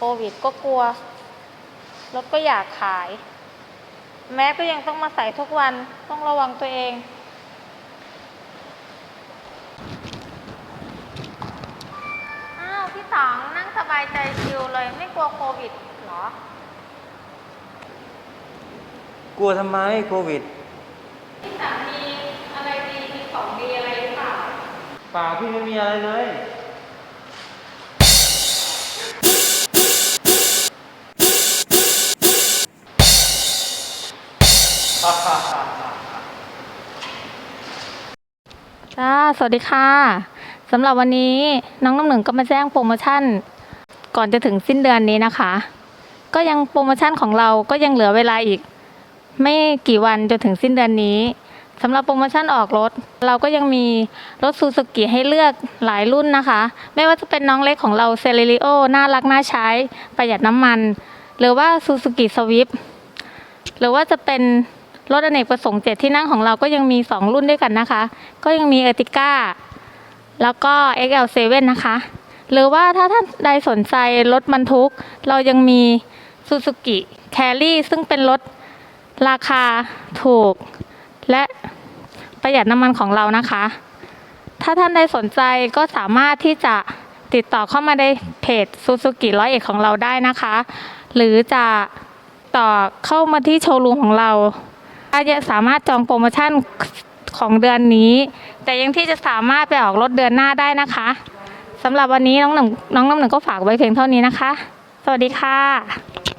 ก็กลัว รถก็อยากขาย แม้ก็ยังต้องมาใส่ทุกวันต้องระวังตัวเองอ้าวพี่ต๋องนั่งสบายใจชิลเลยไม่กลัวโควิดเหรอ กลัวทำไมโควิด พี่ต๋องมีอะไรดีมีของดีอะไรหรือเปล่าเปล่าพี่ไม่มีอะไรเลย จ้าสวัสดีค่ะสำหรับวันนี้น้องน้ำหนึ่งก็มาแจ้งโปรโมชั่น ก่อนจะถึงสิ้นเดือนนี้นะคะ ก็ยังโปรโมชั่นของเราก็ยังเหลือเวลาอีก ไม่กี่วันจนถึงสิ้นเดือนนี้สำหรับโปรโมชั่นออกรถ เราก็ยังมีรถซูซูกิให้เลือกหลายรุ่นนะคะ ไม่ว่าจะเป็นน้องเล็กของเราเซเลริโอน่ารักน่าใช้ ประหยัดน้ำมัน หรือว่าซูซูกิสวิฟหรือว่าจะเป็น รถอเนกประสงค์เจ็ดที่นั่งของเราก็ยังมี 2 รุ่นด้วยกันนะคะ ก็ยังมีเอติก้าแล้วก็ XL7 นะคะ หรือว่าถ้าท่านใดสนใจรถบรรทุก เรายังมีซูซูกิแครี่ซึ่งเป็นรถราคาถูก และประหยัดน้ำมันของเรานะคะ ถ้าท่านใดสนใจก็สามารถที่จะติดต่อเข้ามาในเพจซูซูกิร้อยเอกของเราได้นะคะ หรือจะต่อเข้ามาที่โชว์รูมของเรา อาจจะสามารถจองโปรโมชั่นของเดือนนี้ แต่ยังที่จะสามารถไปออกรถเดือนหน้าได้นะคะสำหรับวันนี้น้องหนึ่งน้องน้ำหนึ่งก็ฝากไว้เพียงเท่านี้นะคะ สวัสดีค่ะ